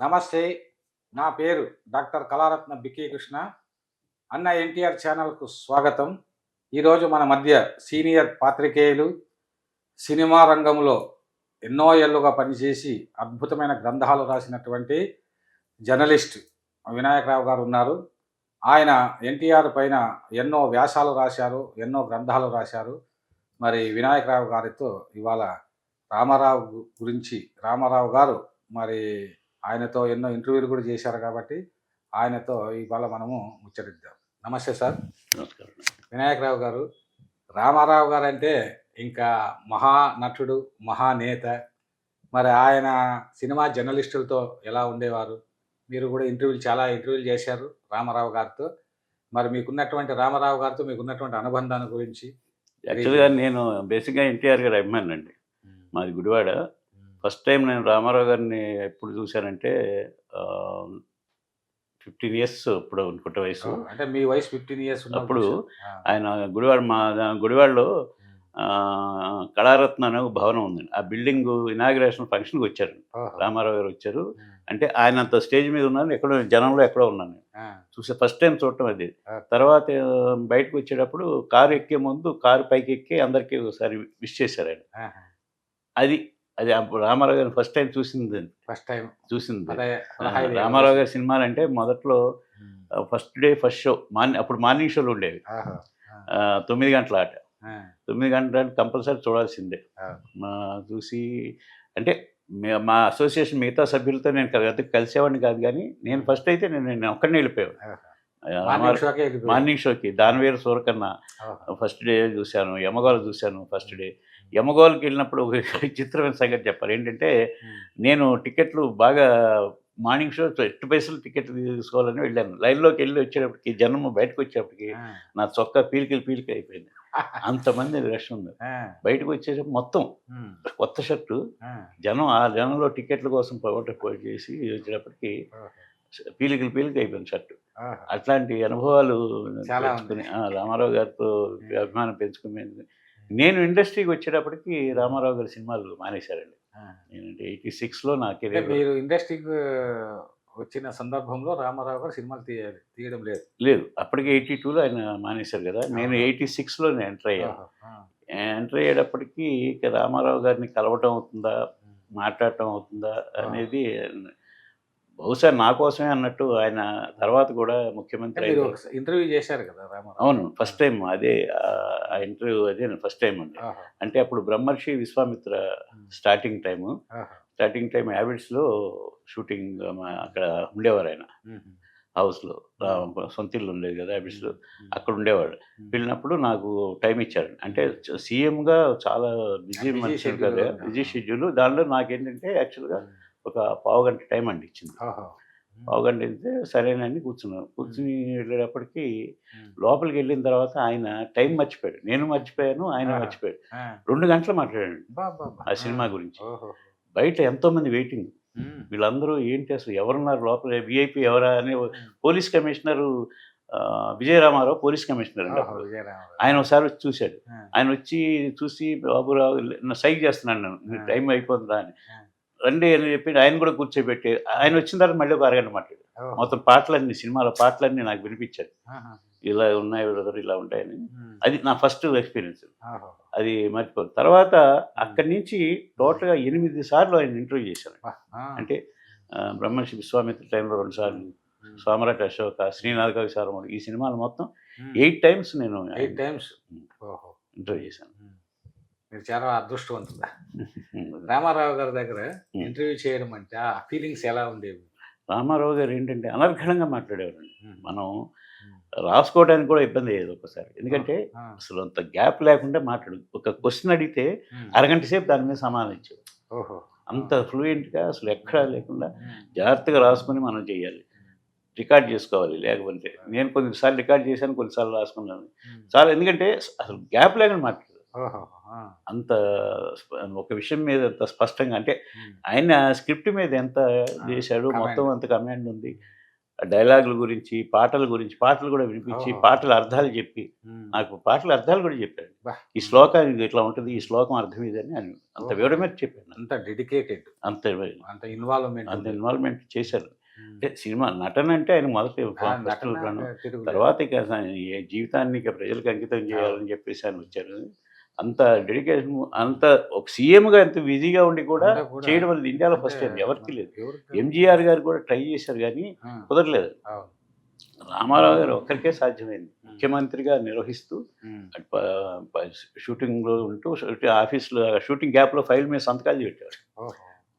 నమస్తే నా పేరు డాక్టర్ కళారత్న బికే కృష్ణ అన్న ఎన్టీఆర్ ఛానల్కు స్వాగతం. ఈరోజు మన మధ్య సీనియర్ పాత్రికేయులు సినిమా రంగంలో ఎన్నో ఏళ్ళుగా పనిచేసి అద్భుతమైన గ్రంథాలు రాసినటువంటి జర్నలిస్ట్ వినాయకరావు గారు ఉన్నారు. ఆయన ఎన్టీఆర్ పైన ఎన్నో వ్యాసాలు రాశారు ఎన్నో గ్రంథాలు రాశారు. మరి వినాయకరావు గారితో ఇవాళ రామారావు గురించి రామారావు గారు మరి ఆయనతో ఎన్నో ఇంటర్వ్యూలు కూడా చేశారు కాబట్టి ఆయనతో ఇవాళ మనము ముచ్చరిద్దాం నమస్తే సార్. నమస్కారం. వినాయకరావు గారు రామారావు గారు అంటే ఇంకా మహా నటుడు మహానేత మరి ఆయన సినిమా జర్నలిస్టులతో ఎలా ఉండేవారు? మీరు కూడా ఇంటర్వ్యూలు చాలా ఇంటర్వ్యూలు చేశారు రామారావు గారితో. మరి మీకున్నటువంటి రామారావు గారితో మీకున్నటువంటి అనుబంధాన్ని గురించి యాక్చువల్గా నేను బేసిక్గా ఎన్టీఆర్ గారి అభిమాని అండి మాది గుడివాడ. ఫస్ట్ టైం నేను రామారావు గారిని ఎప్పుడు చూశానంటే ఫిఫ్టీన్ ఇయర్స్ ఇప్పుడు అనుకుంటే వయసు. అంటే మీ వయసు ఫిఫ్టీన్ ఇయర్స్ అప్పుడు ఆయన గుడివాడ మా గుడివాడలో కళారత్న అనే ఒక భవనం ఉందండి ఆ బిల్డింగ్ ఇనాగ్రేషన్ ఫంక్షన్కి వచ్చారు. రామారావు గారు వచ్చారు. అంటే ఆయన అంత స్టేజ్ మీద ఉన్నాను ఎక్కడో జనంలో ఎక్కడో ఉన్నాను చూసే ఫస్ట్ టైం చూడటం అది. తర్వాత బయటకు వచ్చేటప్పుడు కారు ఎక్కే ముందు కారు పైకి ఎక్కి అందరికీ ఒకసారి విష్ చేశారు ఆయన. అది అది రామారావు గారిని ఫస్ట్ టైం చూసింది ఫస్ట్ టైం. చూసింది. రామారావు. గారి సినిమాలు అంటే మొదట్లో. First day first show morning అప్పుడు మార్నింగ్ షోలు ఉండేవి. తొమ్మిది గంటల ఆట. తొమ్మిది గంటల కంపల్సరీ చూడాల్సిందే. చూసి అంటే మే- అసోసియేషన్ మిగతా సభ్యులతో నేను కలిసి కలిసేవాడిని కాదు కానీ నేను ఫస్ట్ అయితే నేను ఒక్కడిని వెళ్ళిపోయాను మార్నింగ్ షోకే దానివేరు సూరకన్న. ఫస్ట్ డే చూశాను యమగోళ చూశాను ఫస్ట్ డే యమగోళకి వెళ్ళినప్పుడు ఒక చిత్రమైన సంగతి చెప్పాలి ఏంటంటే. నేను టికెట్లు బాగా మార్నింగ్ షో ఎట్టు పైసలు టికెట్లు తీసుకోవాలని వెళ్ళాను లైన్లోకి వెళ్ళి వచ్చేటప్పటికి జనం బయటకు వచ్చేటప్పటికి. నా చొక్కా పీలికలు పీలిక అయిపోయింది అంతమంది రష్ ఉంది. బయటకు వచ్చేటప్పుడు మొత్తం. కొత్త షర్టు. జనం ఆ జనంలో టికెట్ల కోసం పోగొట్ట చేసి వచ్చేటప్పటికి. పీలికలు పీలిక అయిపోయింది షర్టు. అట్లాంటి అనుభవాలు చాలా పెంచుకుని రామారావు గారితో అభిమానం పెంచుకుని నేను ఇండస్ట్రీకి వచ్చేటప్పటికి రామారావు గారి సినిమాలు మానేశారండి. నేనంటే ఎయిటీ సిక్స్లో నా కెరీర్ మీరు ఇండస్ట్రీకి వచ్చిన సందర్భంలో రామారావు గారు సినిమాలు తీయ తీయడం లేదు. లేదు. అప్పటికి ఎయిటీ టూలో ఆయన మానేశారు కదా. నేను ఎయిటీ సిక్స్లో నేను ఎంటర్ అయ్యాను. ఎంటర్ అయ్యేటప్పటికి ఇక రామారావు గారిని కలవటం అవుతుందా. మాట్లాడటం అవుతుందా? అనేది బహుశా నా కోసమే అన్నట్టు ఆయన తర్వాత కూడా ముఖ్యమంత్రి ఇంటర్వ్యూ చేశారు కదా రామారావు అవును ఫస్ట్ టైం అదే ఆ- ఇంటర్వ్యూ అదే ఫస్ట్ టైం అండి. అంటే అప్పుడు Brahmarshi Vishwamitra. Starting time. Starting time హ్యాబిట్స్లో shooting అక్కడ ఉండేవారు ఆయన. హౌస్లో సొంత ఇల్లు ఉండేది కదా హ్యాబిట్స్లో. అక్కడ ఉండేవాడు. వెళ్ళినప్పుడు నాకు టైం ఇచ్చారు అంటే సీఎంగా చాలా బిజీ మనిషి కదా. బిజీ షెడ్యూల్ దానిలో నాకేంటంటే యాక్చువల్గా ఒక పావు గంట టైం అండి ఇచ్చింది. పావు గంట వెళ్తే సరేనని కూర్చున్నాను కూర్చుని వెళ్ళేటప్పటికి. లోపలికి వెళ్ళిన తర్వాత ఆయన టైం మర్చిపోయాడు నేను మర్చిపోయాను ఆయన. మర్చిపోయాడు. రెండు గంటలు మాట్లాడాడు. ఆ సినిమా గురించి. బయట ఎంతో మంది వెయిటింగ్. వీళ్ళందరూ ఏంటి అసలు ఎవరున్నారు లోపల విఐపి ఎవరా అని police commissioner Vijayaramarao police commissioner అండి. ఆయన ఒకసారి వచ్చి చూశాడు. ఆయన వచ్చి చూసి బాబురావు సైక్ చేస్తున్నాను నేను. టైం అయిపోతుందా అని. రండి అని చెప్పి ఆయన కూడా కూర్చోబెట్టి ఆయన వచ్చిన తర్వాత మళ్ళీ ఒక అరగంట మాట్లాడు. మొత్తం పాటలన్నీ సినిమాల పాటలన్నీ నాకు వినిపించాడు ఆహా. ఇలా ఉన్నాయి బ్రదర్ ఇలా ఉంటాయని. అది నా ఫస్ట్ ఎక్స్పీరియన్స్. అది మర్చిపోదు తర్వాత అక్కడి నుంచి టోటల్గా ఎనిమిది సార్లు ఆయన ఇంటర్వ్యూ చేశాను. అంటే బ్రహ్మర్షి విశ్వామిత్ర టైంలో రెండు సార్లు. సోమరట అశోక శ్రీనాథ్ కవి సారముడు ఈ సినిమాలు మొత్తం. ఎయిట్ టైమ్స్ నేను ఎయిట్ టైమ్స్ ఇంటర్వ్యూ చేశాను. మీరు చాలా అదృష్టవంతుడా రామారావు గారి దగ్గర. ఇంటర్వ్యూ చేయడం అంటే ఆ ఫీలింగ్స్ ఎలా ఉండేవి రామారావు గారు ఏంటంటే అనర్ఘణంగా మాట్లాడేవారండి. మనం. రాసుకోవడానికి కూడా ఇబ్బంది అయ్యేది ఒకసారి ఎందుకంటే. అసలు అంత గ్యాప్ లేకుండా మాట్లాడు ఒక క్వశ్చన్ అడిగితే. అరగంట సేపు దాని మీద సమాధానం ఇచ్చేవారు ఓహో అంత ఫ్లూయెంట్గా అసలు ఎక్కడా లేకుండా. జాగ్రత్తగా రాసుకొని మనం చేయాలి రికార్డ్ చేసుకోవాలి లేకపోతే నేను కొన్నిసార్లు రికార్డ్ చేశాను కొన్నిసార్లు రాసుకున్నాను. చాలా ఎందుకంటే అసలు గ్యాప్ లేకుండా మాట్లాడు. అంత ఒక విషయం మీద అంత స్పష్టంగా అంటే. ఆయన స్క్రిప్ట్ మీద ఎంత చేశాడు. మొత్తం అంత కమాండ్ ఉంది డైలాగుల గురించి పాటల గురించి పాటలు కూడా వినిపించి. పాటల అర్థాలు చెప్పి. నాకు పాటల అర్థాలు కూడా చెప్పాడు. ఈ శ్లోకం ఇట్లా ఉంటుంది ఈ శ్లోకం అర్థం ఇదని అని అంత. వివరమే చెప్పాను. అంత డెడికేటెడ్ అంత అంత ఇన్వాల్వ్మెంట్ అంత ఇన్వాల్వ్మెంట్ చేశారు అంటే సినిమా నటన అంటే ఆయన మొదటి తర్వాత ఇక జీవితాన్ని ఇక ప్రజలకు అంకితం చేయాలని చెప్పేసి ఆయన వచ్చారు అంత డెడికేషన్ అంత ఒక సీఎంగా ఎంత బిజీగా ఉండి కూడా చేయడం అనేది ఇండియాలో ఫస్ట్ టైం ఎవరికి లేదు. ఎంజీఆర్ గారు కూడా ట్రై చేశారు కానీ కుదరలేదు. రామారావు గారు ఒక్కరికే సాధ్యమైంది. ముఖ్యమంత్రిగా నిర్వహిస్తూ షూటింగ్లో ఉంటూ ఆఫీస్లో షూటింగ్ గ్యాప్లో ఫైల్ మీద సంతకాలు పెట్టారు